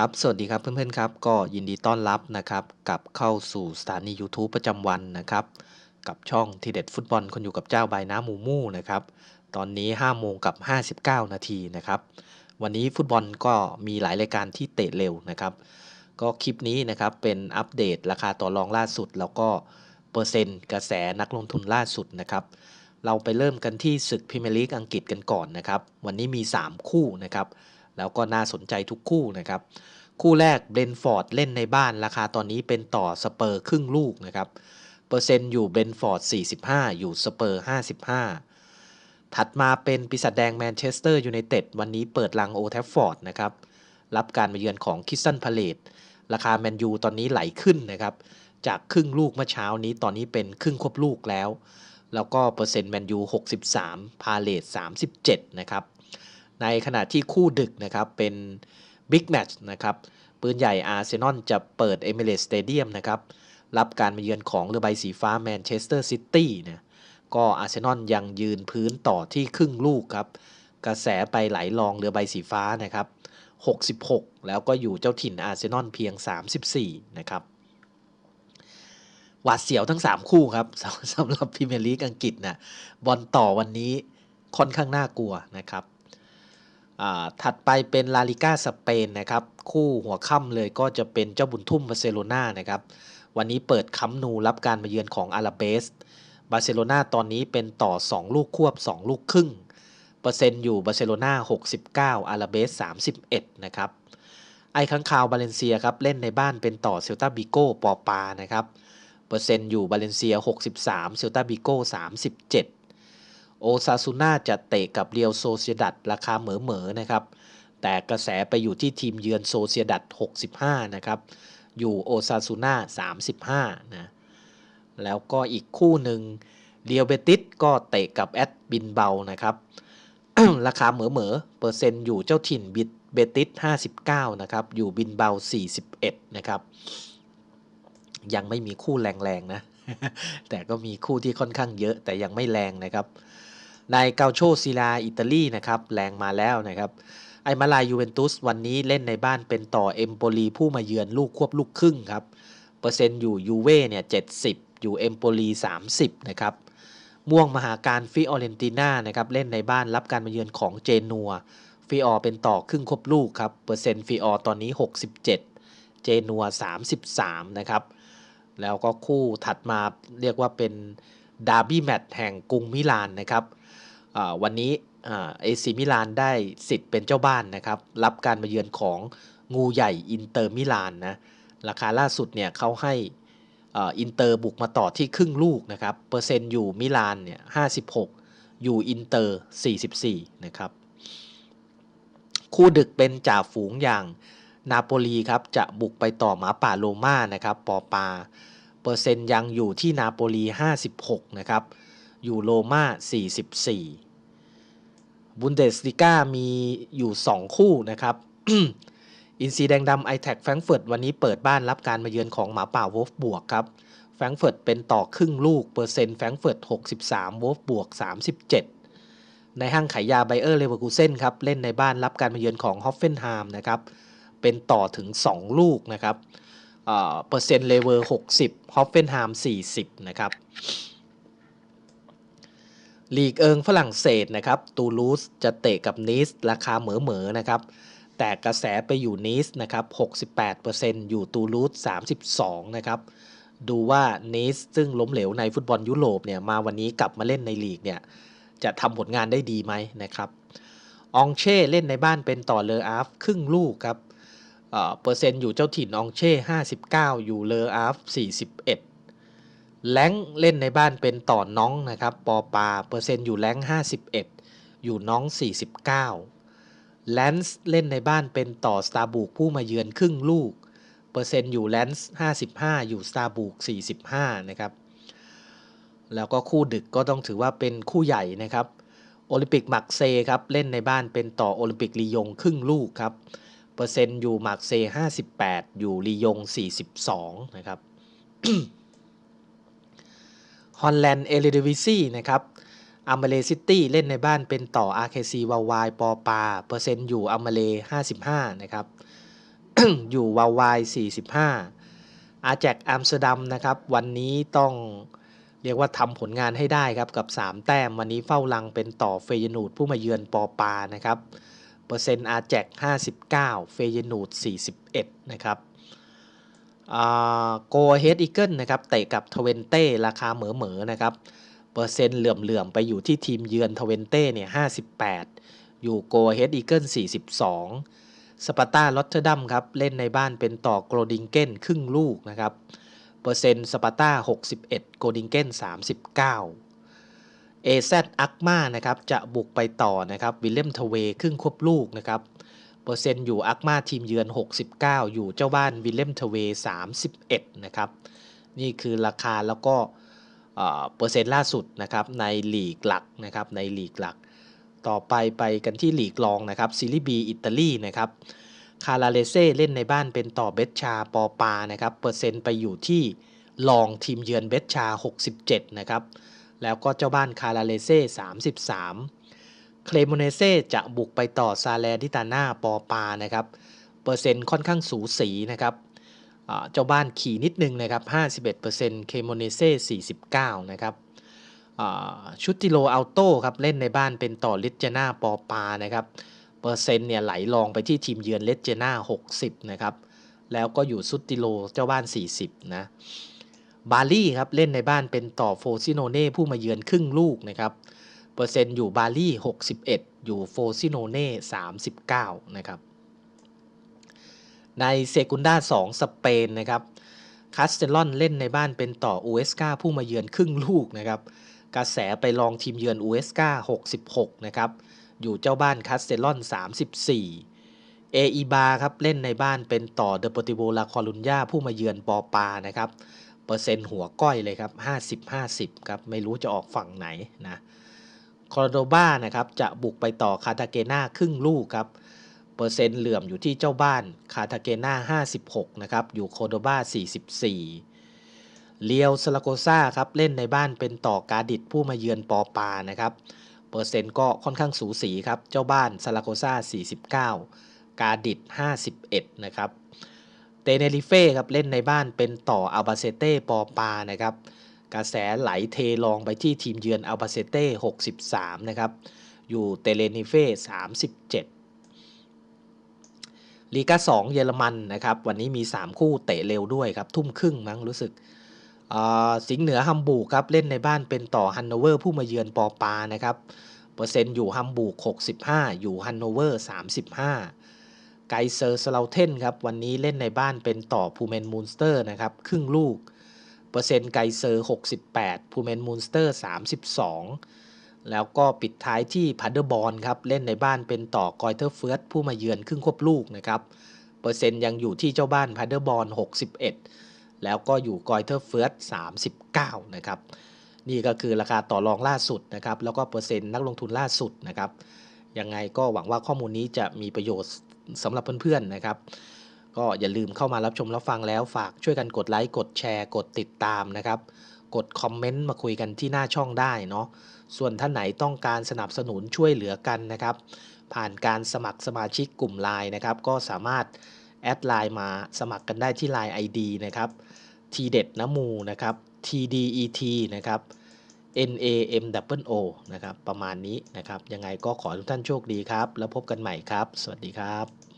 ครับ สวัสดีครับเพื่อนๆครับ ก็ยินดีต้อนรับนะครับกลับเข้าสู่สถานี YouTube ประจำวันนะครับ กับช่องทีเด็ดฟุตบอลคนอยู่กับเจ้าใบน้ำหมูมู่นะครับ ตอนนี้5โมงกับ 59 นาทีนะครับ วันนี้ฟุตบอลก็มีหลายรายการที่เตะเร็วนะครับ ก็คลิปนี้นะครับเป็นอัปเดตราคาต่อรองล่าสุด แล้วก็เปอร์เซ็นต์กระแสนักลงทุนล่าสุดนะครับ เราไปเริ่มกันที่ศึกพรีเมียร์ลีกอังกฤษกันก่อนนะครับ วันนี้มี 3 คู่นะครับ แล้วก็น่าสนใจทุกคู่นะครับ คู่แรกเบรนฟอร์ดเล่นในบ้านราคาตอนนี้เป็นต่อสเปอร์ครึ่งลูกนะครับ เปอร์เซ็นต์อยู่เบรนฟอร์ด 45 อยู่สเปอร์ 55 ถัดมาเป็นปีศาจแดงแมนเชสเตอร์ยูไนเต็ดวันนี้เปิดลังโอแทฟฟอร์ดนะครับ รับการมาเยือนของคิสตันพาเลตราคาแมนยูตอนนี้ไหลขึ้นนะครับ จากครึ่งลูกเมื่อเช้านี้ตอนนี้เป็นครึ่งควบลูกแล้ว แล้วก็เปอร์เซ็นต์แมนยู 63 พาเลต37 นะครับ ในขณะที่คู่ดึกนะครับเป็นบิ๊กแมตช์นะครับปืนใหญ่อาร์เซนอลจะเปิดเอมิเรตสเตเดียมนะครับรับการมาเยือนของเรือใบสีฟ้าแมนเชสเตอร์ซิตี้นะก็อาร์เซนอลยังยืนพื้นต่อที่ครึ่งลูกครับกระแสไปไหลลองเรือใบสีฟ้านะครับ 66 แล้วก็อยู่เจ้าถิ่นอาร์เซนอลเพียง 34 นะครับหวาดเสียวทั้ง 3 คู่ครับสำสำหรับพรีเมียร์ลีกอังกฤษนะบอลต่อวันนี้ค่อนข้างน่ากลัวนะครับ ถัดไปเป็นลาลิก้าสเปนนะครับ คู่หัวค่ำเลยก็จะเป็นเจ้าบุญทุ่มบาร์เซโลนานะครับ วันนี้เปิดคัมนูรับการมาเยือนของอาราเบส บาร์เซโลนาตอนนี้เป็นต่อ 2 ลูกควบ 2 ลูกครึ่ง เปอร์เซ็นต์อยู่บาร์เซโลนา69 อาราเบส 31 นะครับ ไอ้ข้างคาวบาเลนเซียครับ เล่นในบ้านเป็นต่อเซลตาบิโก้ปอปานะครับ เปอร์เซ็นต์อยู่บาเลนเซีย 63 เซลตาบิโก้ 37 โอซาซูน่าจะเตะกับเรียวโซเซียดัตราคาเหมอเหมอนะครับ แต่กระแสไปอยู่ที่ทีมเยือนโซเซียดัต 65 นะครับ อยู่โอซาซูน่า 35 นะ แล้วก็อีกคู่หนึ่งเรียวเบติสก็เตะกับแอดบินเบานะครับ ราคาเหมอเหมอเปอร์เซ็นต์อยู่เจ้าถิ่นบิดเบติส 59 นะครับ อยู่บินเบา 41 นะครับ ยังไม่มีคู่แรงๆนะแต่ก็มีคู่ที่ค่อนข้างเยอะแต่ยังไม่แรงนะครับ ในเกาโชซิลาอิตาลีนะครับแรงมาแล้วนะครับไอมาลายูเวนตุสวันนี้เล่นในบ้านเป็นต่อเอมโปลีผู้มาเยือนลูกควบลูกครึ่งครับเปอร์เซ็นต์อยู่ยูเว่เนี่ยเจ็อยู่เอมโปลี30นะครับม่วงมหาการฟิออเรนติน่านะครับเล่นในบ้านรับการมาเยือนของเจนัวฟิออเป็นต่อครึ่งควบลูกครับเปอร์เซ็นต์ฟิออตอนนี้ 67 เจนัว 33 นะครับ แล้วก็คู่ถัดมาเรียกว่าเป็น ดาร์บี้แมตช์แห่งกรุงมิลานนะครับวันนี้เอซีมิลานได้สิทธิ์เป็นเจ้าบ้านนะครับ รับการมาเยือนของงูใหญ่อินเตอร์มิลานนะราคาล่าสุดเนี่ยเขาให้อินเตอร์บุกมาต่อที่ครึ่งลูกนะครับ เปอร์เซ็นต์อยู่มิลานเนี่ย56 อยู่อินเตอร์ 44 นะครับ คู่ดึกเป็นจ่าฝูงอย่างนาโปลีครับ จะบุกไปต่อหมาป่าโรมานะครับปอปา เปอร์เซ็นต์ยังอยู่ที่นาโปลี 56 นะครับ อยู่โรม่า 44 บุนเดสลิก้ามีอยู่ 2 คู่นะครับอินซีแดงดำไอแท็กแฟรงเฟิร์ตวันนี้เปิดบ้านรับการมาเยือนของหมาป่าวอฟบวกครับแฟรงเฟิร์ตเป็นต่อครึ่งลูกเปอร์เซ็นต์แฟรงเฟิร์ต63วอฟบวก 37 ในห้างขายยาไบเออร์เลเวอร์คูเซนครับเล่นในบ้านรับการมาเยือนของฮอฟเฟนไฮม์นะครับเป็นต่อถึง 2 ลูกนะครับ เปอร์เซ็นต์เลเวอร์ 60ฮอฟเฟนไฮม์40 นะครับลีกเอิงฝรั่งเศสนะครับตูลูสจะเตะกับนีสราคาเหมอเหมอนะครับ แต่กระแสไปอยู่นีสนะครับ 68%อยู่ตูลูส32 นะครับ ดูว่านีสซึ่งล้มเหลวในฟุตบอลยุโรปเนี่ยมาวันนี้กลับมาเล่นในลีกเนี่ยจะทำผลงานได้ดีไหมนะครับ องเช่เล่นในบ้านเป็นต่อเลออาฟครึ่งลูกครับ เปอร์เซ็นต์อยู่เจ้าถิ่นองเช่59 อยู่เลออาฟ41แรงเล่นในบ้านเป็นต่อน้องนะครับปอปาเปอร์เซ็นต์อยู่แรง51 อยู่น้อง 49 แลนส์เล่นในบ้านเป็นต่อสตาร์บุกผู้มาเยือนครึ่งลูก เปอร์เซ็นต์อยู่แลนส์55 อยู่สตาร์บุก45 นะครับ แล้วก็คู่ดึกก็ต้องถือว่าเป็นคู่ใหญ่นะครับโอลิมปิกมักเซครับเล่นในบ้านเป็นต่อโอลิมปิกลียงครึ่งลูกครับ เปอร์เซ็นต์อยู่มักเซ58 อยู่ลียง 42 นะครับฮอลแลนด์เอลิเดวิซี่นะครับอัมเบเลซิตี้เล่นในบ้านเป็นต่อ RKC วาวายปอปา เปอร์เซ็นต์อยู่อัมเบเล55 นะครับ อยู่วาวาย45 อาแจกอัมสเตอร์ดัมนะครับ วันนี้ต้องเรียกว่าทำผลงานให้ได้ครับ กับ 3 แต้ม วันนี้เฝ้าลังเป็นต่อเฟยนูดผู้มาเยือนปอปานะครับ เปอร์เซ็นต์อาแจก59 เฟยนูด41 นะครับโกเฮดอีเกิลนะครับเตะกับทเวนเต้ราคาเหมือเหมือนะครับ เปอร์เซ็นต์เหลื่อมเหลื่อมไปอยู่ที่ทีมเยือนทเวนเต้เนี่ย58 อยู่โกเฮดอีเกิล42 สปาร์ตาลอตเทอร์ดัมครับ เล่นในบ้านเป็นต่อโกลดิงเกนครึ่งลูกนะครับ เปอร์เซ็นต์สปาร์ตา61 โกลดิงเกน39 เอซอักมานะครับจะบุกไปต่อนะครับวิลเลียมทเวครึ่งควบลูกนะครับเปอร์เซ็นต์อยู่อักมาทีมเยือน 69 อยู่เจ้าบ้านวิลเลมเทเว31 นะครับ นี่คือราคาแล้วก็เปอร์เซ็นต์ล่าสุดนะครับในหลีกหลักนะครับในหลีกหลัก ต่อไปไปกันที่หลีกรองนะครับซีรีบีอิตาลีนะครับคาราเลเซ่เล่นในบ้านเป็นต่อเบชชาปอปานะครับเปอร์เซ็นต์ไปอยู่ที่ลองทีมเยือนเบชชา 67 นะครับ แล้วก็เจ้าบ้านคาราเลเซ่33 เคลโมเนเซ่จะบุกไปต่อซาแลดิตาน่าปอปานะครับเปอร์เซ็นต์ค่อนข้างสูสีนะครับเจ้าบ้านขี่นิดนึงนะครับ 51%เคโมเนเซ่49 นะครับชุติโลอัลโต้ครับเล่นในบ้านเป็นต่อลิเจนาปอปานะครับเปอร์เซ็นต์เนี่ยไหลลองไปที่ทีมเยือนเลเจนา60 นะครับ แล้วก็อยู่ซุติโลเจ้าบ้าน 40 นะ บาลี่ครับเล่นในบ้านเป็นต่อโฟซิโนเน่ผู้มาเยือนครึ่งลูกนะครับเปอร์เซ็นต์อยู่บาลี่ 61 อยู่โฟซิโนเน่ 39 นะครับ ในเซกุนด้า 2 สเปนนะครับคาสเตลอนเล่นในบ้านเป็นต่ออูเอสกาผู้มาเยือนครึ่งลูกนะครับกระแสไปลองทีมเยือนอูเอสกา66 นะครับ อยู่เจ้าบ้านคาสเตลอน 34เออีบาครับเล่นในบ้านเป็นต่อเดอปติโวลาคอลุนยาผู้มาเยือนปอปานะครับ เปอร์เซ็นต์หัวก้อยเลยครับ 50-50 ครับ ไม่รู้จะออกฝั่งไหนนะคอร์โดบานะครับจะบุกไปต่อคาตาเกนาครึ่งลูกครับเปอร์เซ็นต์เหลื่อมอยู่ที่เจ้าบ้านคาตาเกนา56 นะครับ อยู่โคโดบา44 เลียวสลาโกซาครับเล่นในบ้านเป็นต่อกาดิดผู้มาเยือนปอปานะครับเปอร์เซ็นต์ก็ค่อนข้างสูสีครับ เจ้าบ้านซาลาโกซา49 กาดิด 51 นะครับ เตเนริเฟ่ครับเล่นในบ้านเป็นต่ออัลบาเซเต้ปอปานะครับกระแสไหลเทลองไปที่ทีมเยือนอัลบาเซเต้63 นะครับ อยู่เตเลนิเฟ่37 ลีกา2 เยอรมันนะครับ วันนี้มี 3 คู่เตะเร็วด้วยครับ ทุ่มครึ่งมั้งรู้สึก สิงห์เหนือฮัมบูร์กครับ เล่นในบ้านเป็นต่อฮันโนเวอร์ผู้มาเยือนปอปานะครับ เปอร์เซ็นต์อยู่ฮัมบูร์ก65 อยู่ฮันโนเวอร์35 ไกเซอร์สลาเทนครับวันนี้เล่นในบ้านเป็นต่อพูเมนมูนสเตอร์นะครับครึ่งลูก เปอร์เซ็นต์ไกเซอร์ 68พูเมนมูนสเตอร์ 32 แล้วก็ปิดท้ายที่พัดเดอร์บอลครับเล่นในบ้านเป็นต่อกอยเทอร์เฟิร์สผู้มาเยือนครึ่งควบลูกนะครับเปอร์เซ็นต์ยังอยู่ที่เจ้าบ้านพัดเดอร์บอล61 แล้วก็อยู่กอยเทอร์เฟิร์ส39 นะครับนี่ก็คือราคาต่อรองล่าสุดนะครับแล้วก็เปอร์เซ็นต์นักลงทุนล่าสุดนะครับ ยังไงก็หวังว่าข้อมูลนี้จะมีประโยชน์สำหรับเพื่อนๆนะครับ ก็อย่าลืมเข้ามารับชมรับฟังแล้วฝากช่วยกันกดไลค์กดแชร์ กดติดตามนะครับ กดคอมเมนต์มาคุยกันที่หน้าช่องได้เนาะส่วนท่านไหนต้องการสนับสนุนช่วยเหลือกันนะครับ ผ่านการสมัครสมาชิกกลุ่มไลน์นะครับ ก็สามารถแอดไลน์มาสมัครกันได้ที่ไลน์ ID นะครับทีเด็ดน้ำมูนะครับ TDET นะครับ NAMWO นะครับ ประมาณนี้นะครับ ยังไงก็ขอทุกท่านโชคดีครับ แล้วพบกันใหม่ครับ สวัสดีครับ